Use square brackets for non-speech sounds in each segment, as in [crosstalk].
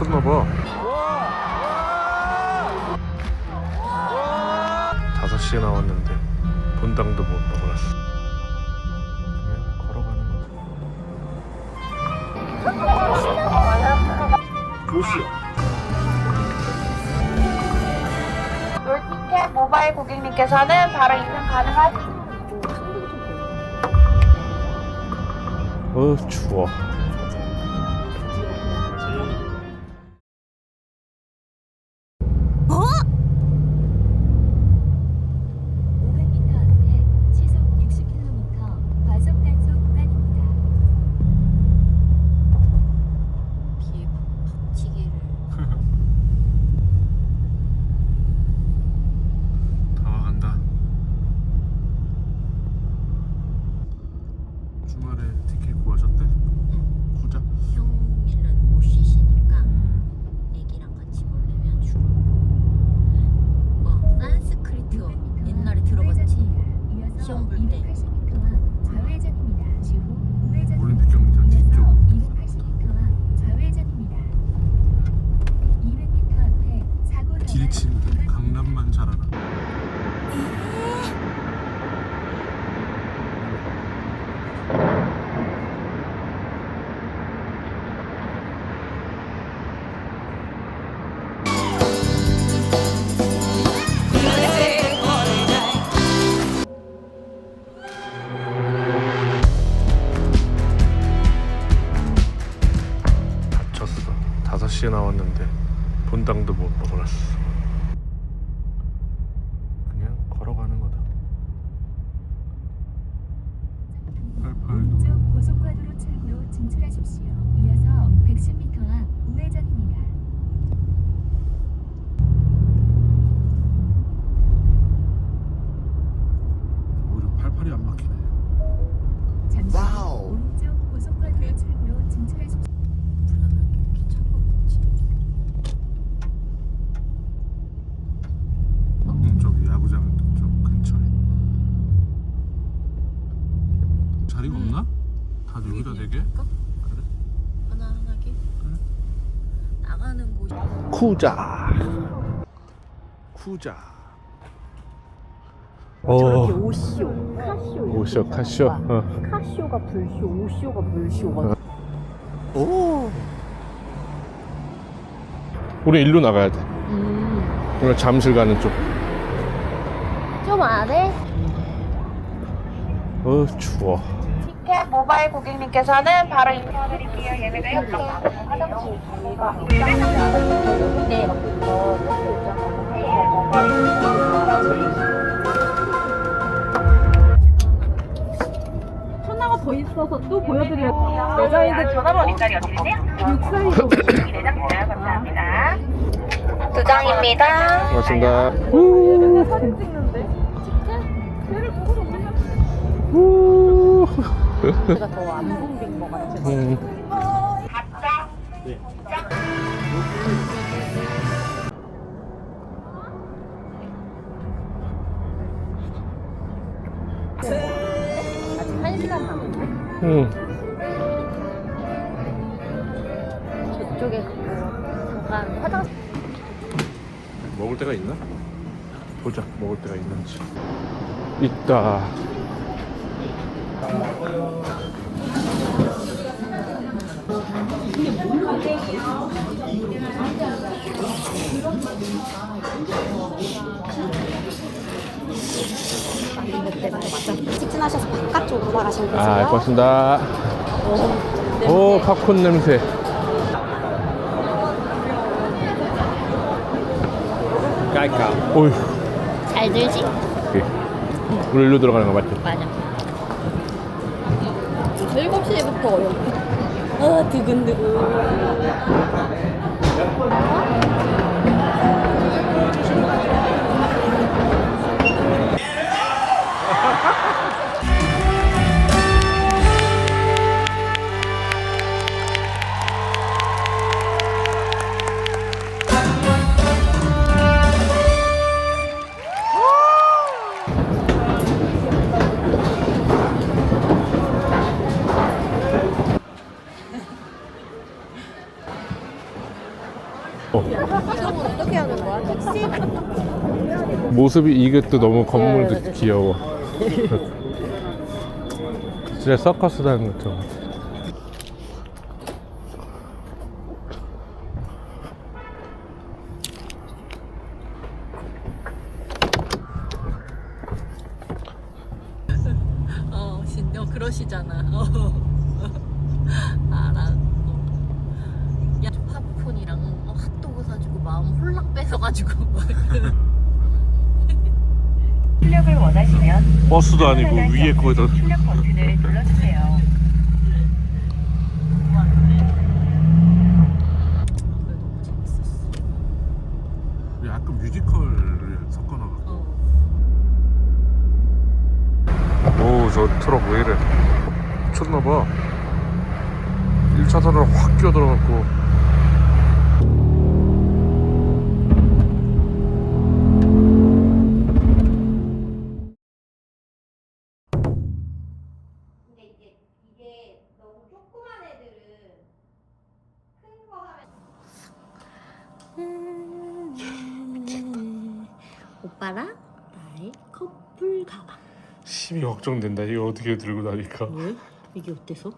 미쳤나봐. 5시에 나왔는데 본당도 못 먹어놨어. 그냥 걸어가는 거지. 롤티켓 모바일 고객님께서는 바로 입금 가능하십니다. 어 추워. 280m 앞 좌회전입니다. 주호 본당도 음. 없나? 다 여기다 되게? 그래? 편안하게. 나가는 곳이 쿠자. 쿠자. 저렇게 어, 오시오, 카시오, 이렇게 오쇼 카쇼. 있잖아. 어. 카시오가 불쇼, 오시오가 불쇼. 막 오. 우리 일로 나가야 돼. 음. 오늘 잠실 가는 쪽. 좀 아래? 어 추워. 티켓 모바일 고객님께서는 바로 입금드릴게요. 예매가 협정 화장실 천하가 더 있어서 또 보여드려요. 여자애들 전화번호 어디세요? 육살이고. 내장입니다. 감사합니다. 두 장입니다. 고맙습니다. 사진 찍는데. 제가 더 안 붐빈 것 같아요. 음. 아직 한 시간 남았네. 음. 저쪽에 그 잠깐 화장실. 먹을 데가 있나? 보자 먹을 데가 있는지 있다 직진하셔서 바깥쪽으로 나가시면 되세요. 아 고맙습니다 오 팝콘 냄새 깔까 오휴 잘 들지? 오케이. 우리 일로 들어가는 거 맞지? 맞아. 7시부터 어렵다. 아, 두근두근. 어떻게 하는 거야? 택시? 모습이 이것도 너무 건물도 네. 귀여워. [laughs] 진짜 서커스 다는 것처럼. 버스도 아니고 위에 거기다 출력 버튼을 눌러주세요. 너무 재밌었어. 약간 뮤지컬을 섞어놔. 어. 오, 저 트럭 왜 이래? 미쳤나봐. 1차선으로 확 끼어들어갖고. 오빠랑 나의 커플 가방. 심이 걱정된다. 이거 어떻게 들고 다니까. 왜? 이게 어때서?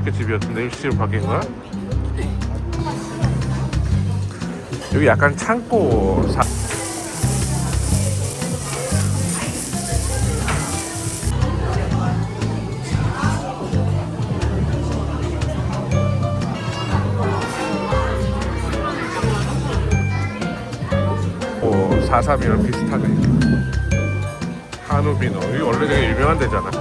스테이크 집이었는데 일시로 바뀐 거야? 여기 약간 창고 사... 오, 432랑 비슷하네. 한우비노. 이게 원래 되게 유명한 데잖아.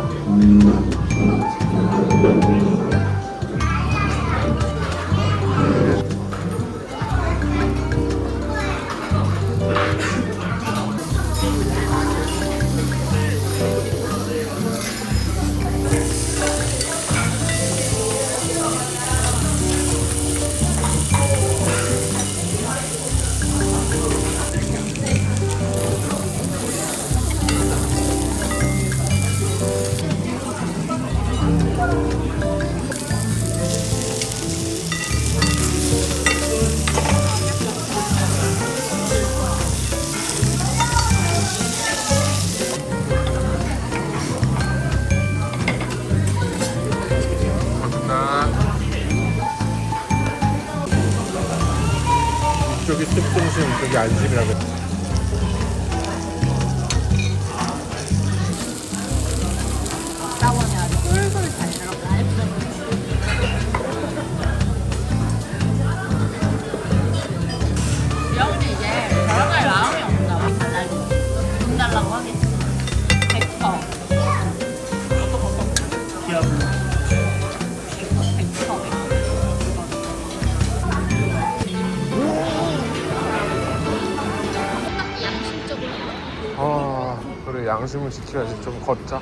양심을 지켜야지 좀 걷자.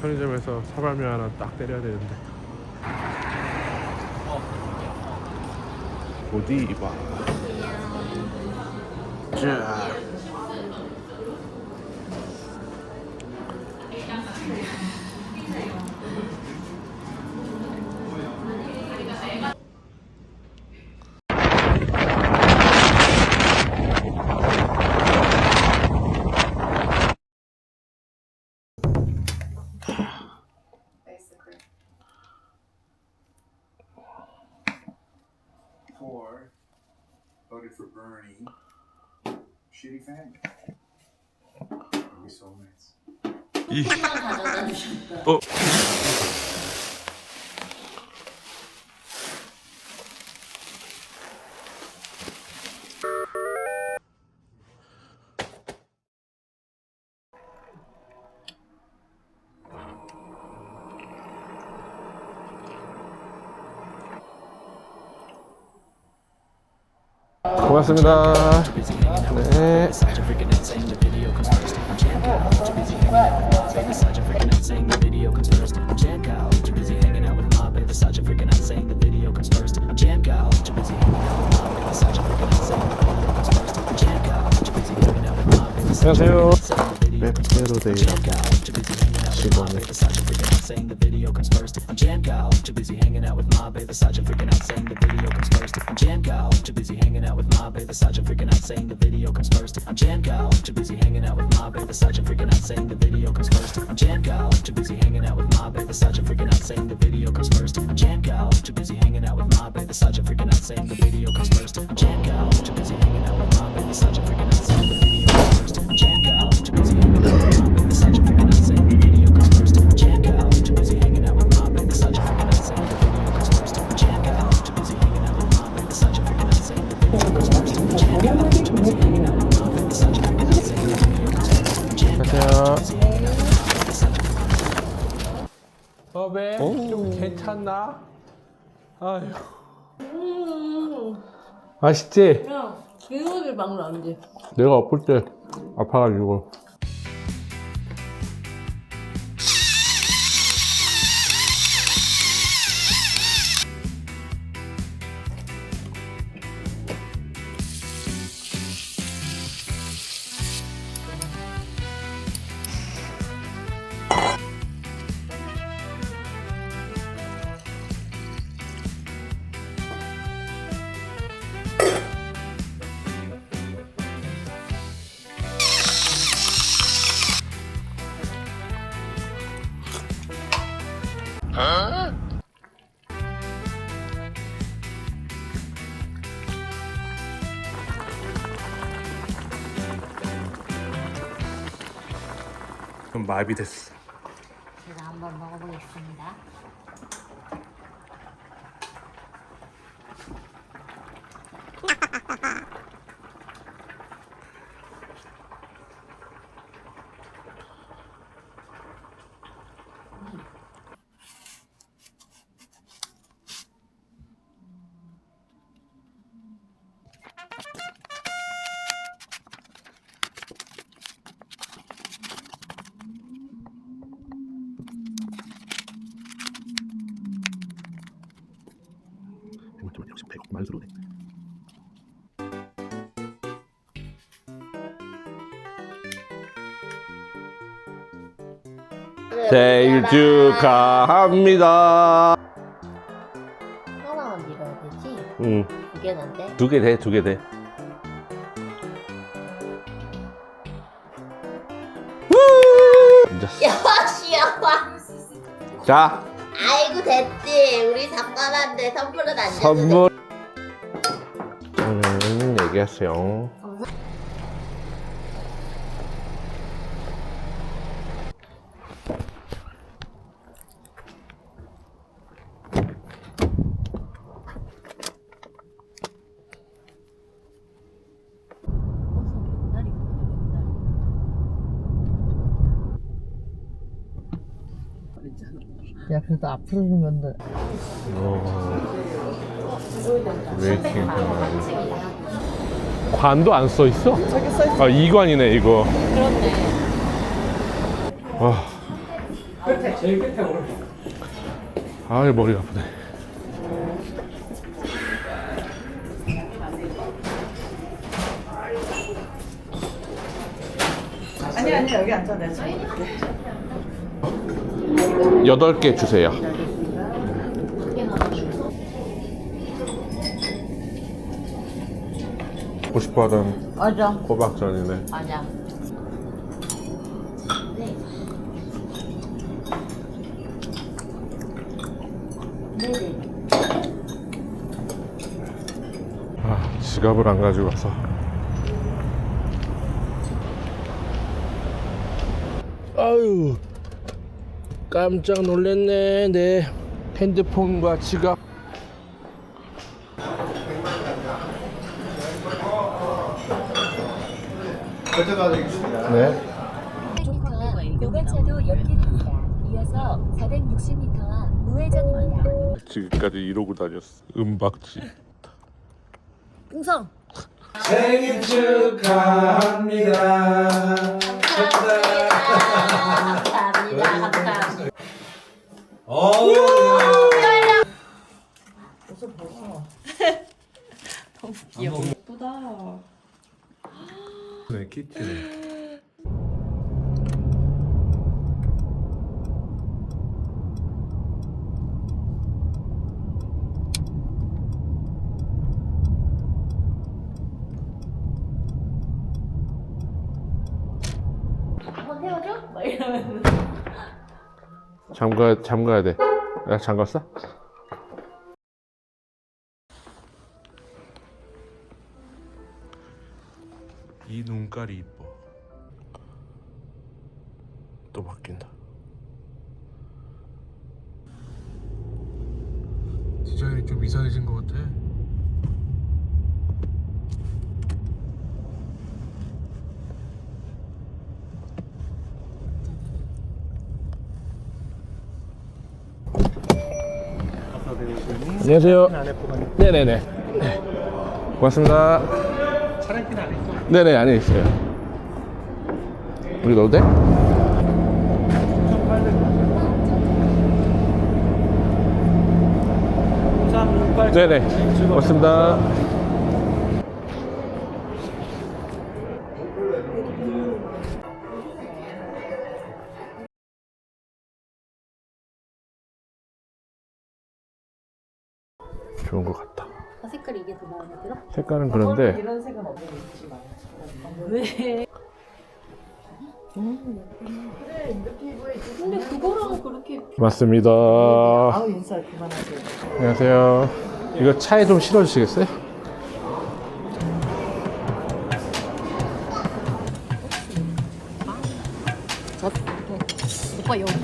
편의점에서 사발면 하나 딱 때려야 되는데. 어디 봐. 자. Shitty family. We soulmates. 하나 가져다 주셨다. 어? 고맙습니다. Vegas such a freaking insane. The video comes first. I'm Janka, I'm too busy hanging out with my Vegas such a freaking insane. The video comes first. I'm Janka, too busy hanging out with my Vegas such a freaking insane. The video comes first. I'm Janka, too busy hanging out with my Vegas such a freaking insane. The video comes first. I'm Janka, too busy hanging out with my Vegas such a freaking insane. The video comes first. I'm Janka, too busy hanging out with my Vegas such a freaking insane saying the video comes first. I'm jam gal, too busy hanging out with my baby. Sergeant freaking out saying the video comes first. I'm jam gal, too busy hanging out with my baby. Sergeant freaking out saying the video comes first. I'm jam gal, too busy hanging out with my baby. Sergeant freaking out saying the video comes first. I'm jam gal, too busy hanging out with my baby. Sergeant freaking out saying the video comes first. I'm jam gal, too busy hanging out with my baby. Sergeant freaking out saying the video comes first. I'm jam gal, too busy hanging out with my baby. 맛있지? 그냥 기억이 막 나는데. 내가 엎을 때 아파가지고. 마비됐어. 제가 한번 먹어보겠습니다. 생일 축하합니다. 하나만 밀어야 되지? 응, 두 개는 안 돼? 두 개 돼, 두 개 돼. [laughs] 자, 아이고 됐지 우리 잠깐한데 선물은 안 선물. 음, 얘기하세요. 야, 그래도 앞으로 주면 돼. 웨이팅 관도 안써 있어? 아 이관이네 이거. 그렇네. 와. 아 머리 아프네. 아니, 아니, 여기 앉아. 내가 여덟 개 주세요. 먹고 싶어 하던 맞아. 호박전이네. 맞아. 아, 지갑을 안 가지고 와서 아유 깜짝 놀랐네 내 핸드폰과 지갑 네 노가차도 연길입니다. 이어서 460m 앞 우회전입니다. 지금까지 이러고 다녔어 은박지 풍성. 감사합니다. 감사합니다. 네 키티네 한번 태워줘? 막 이러면. 잠가 잠가야 돼. 야 잠갔어? 이 눈깔이 이뻐. 또 바뀐다. 디자인이 좀 이상해진 것 같아. 안녕하세요. 네네네. 네. 고맙습니다. 차량핀 안에 있어? 네네 안에 있어요. 우리 넣어도 돼? 네네. 고맙습니다. 좋은 것 같다. 아, 색깔 이게 더 마음에 들어? 색깔은 그런데 근데 그거랑 그렇게 맞습니다. 안녕하세요. 이거 차에 좀 실어주시겠어요? 오빠 여기.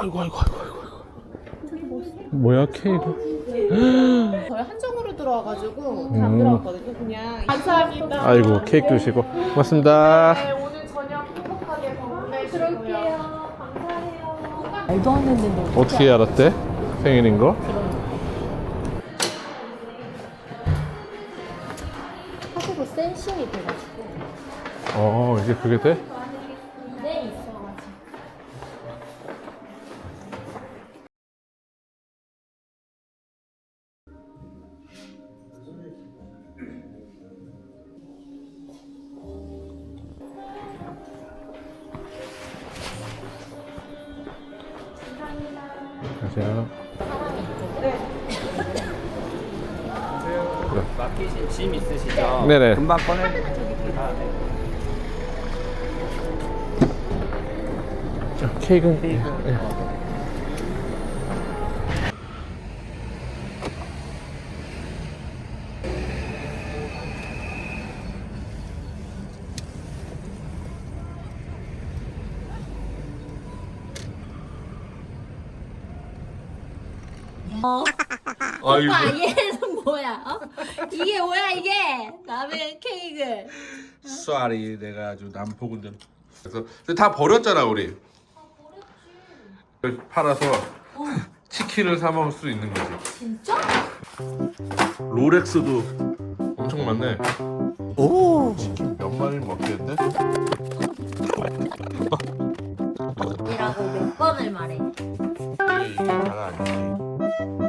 아이고 아이고 아이고 아이고. 뭐야 케이크? 저희 한정으로 들어와가지고 음. 안 들어왔거든요. 그냥 감사합니다. 아이고 케이크 주시고 고맙습니다. 네, 오늘 저녁 행복하게 방문해주세요. 말도 안 했는데. 어떻게 알았대? 생일인 거? 하고 센싱이 돼가지고. 어 이제 그게 돼? 안녕하세요. 맡기신 짐 있으시죠? 네네. 금방 꺼내. 자, 케이크는 예. 아이고. 오빠 얘는 뭐야? 어? 이게 뭐야 이게? 남의 케이크. 쏘리 내가 아주 난폭은 좀 그래서 근데 다 버렸잖아 우리 팔아서 치킨을 사 먹을 수 있는 거지 진짜? 롤렉스도 엄청 많네 오 치킨 몇 마리 먹겠는데? 이라고 몇 번을 말해. 이게 이게 다가 아니지 thank you